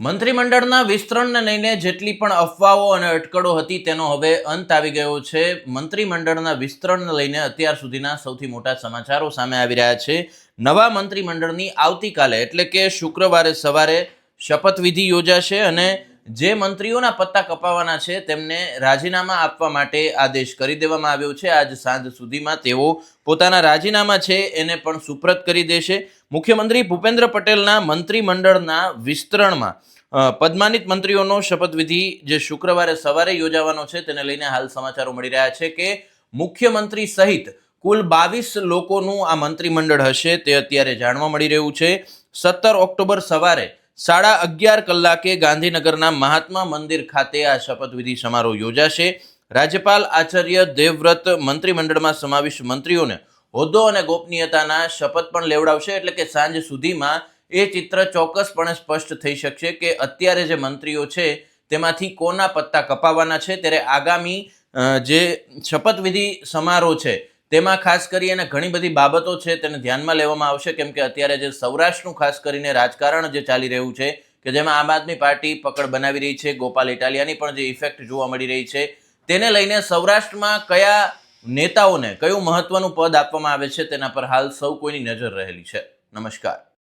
મંત્રીમંડળના વિસ્તરણને લઈને જેટલી પણ અફવાઓ અને અટકળો હતી, તેનો હવે અંત આવી ગયો છે. મંત્રીમંડળના વિસ્તરણને લઈને અત્યાર સુધીના સૌથી મોટા સમાચારો સામે આવી રહ્યા છે. નવા મંત્રીમંડળની આવતીકાલે, એટલે કે શુક્રવારે સવારે શપથવિધિ યોજાશે અને જે મંત્રીઓના પત્તા કપાવાના છે, તેમને રાજીનામા આપવા માટે આદેશ કરી દેવામાં આવ્યો છે. આજ સાંજ સુધીમાં તેઓ પોતાના રાજીનામા છે, એને પણ સુપ્રત કરી દેશે. મુખ્યમંત્રી ભૂપેન્દ્ર પટેલના મંત્રીમંડળના વિસ્તરણમાં પદ્માનિત મંત્રીઓનો શપથવિધિ જે શુક્રવારે સવારે યોજાવાનો છે, તેને લઈને હાલ સમાચારો મળી રહ્યા છે કે મુખ્યમંત્રી સહિત કુલ બાવીસ લોકોનું આ મંત્રીમંડળ હશે, તે અત્યારે જાણવા મળી રહ્યું છે. સત્તર ઓક્ટોબર સવારે સાડા અગિયાર કલાકે ગાંધીનગરના મહાત્મા મંદિર ખાતે આ શપથવિધિ સમારોહ યોજાશે. રાજ્યપાલ આચાર્ય દેવવ્રત મંત્રીમંડળમાં સમાવિષ્ટ મંત્રીઓને હોદ્દો અને ગોપનીયતાના શપથ પણ લેવડાવશે એટલે કે સાંજ સુધીમાં એ ચિત્ર ચોક્કસપણે સ્પષ્ટ થઈ શકશે કે અત્યારે જે મંત્રીઓ છે, તેમાંથી કોના પત્તા કપાવાના છે? ત્યારે આગામી જે શપથવિધિ સમારોહ છે, તેમાં ખાસ કરી અને ઘણી બધી બાબતો છે તેને ધ્યાનમાં લેવામાં આવશે. કેમ કે અત્યારે જે સૌરાષ્ટ્રનું ખાસ કરીને રાજકારણ જે ચાલી રહ્યું છે, કે જેમાં આમ આદમી પાર્ટી પકડ બનાવી રહી છે, ગોપાલ ઇટાલિયાની પણ જે ઇફેક્ટ જોવા મળી રહી છે, તેને લઈને સૌરાષ્ટ્રમાં કયા નેતાઓને કયું મહત્વનું પદ આપવામાં આવે છે તેના પર હાલ સૌ કોઈની નજર રહેલી છે. નમસ્કાર.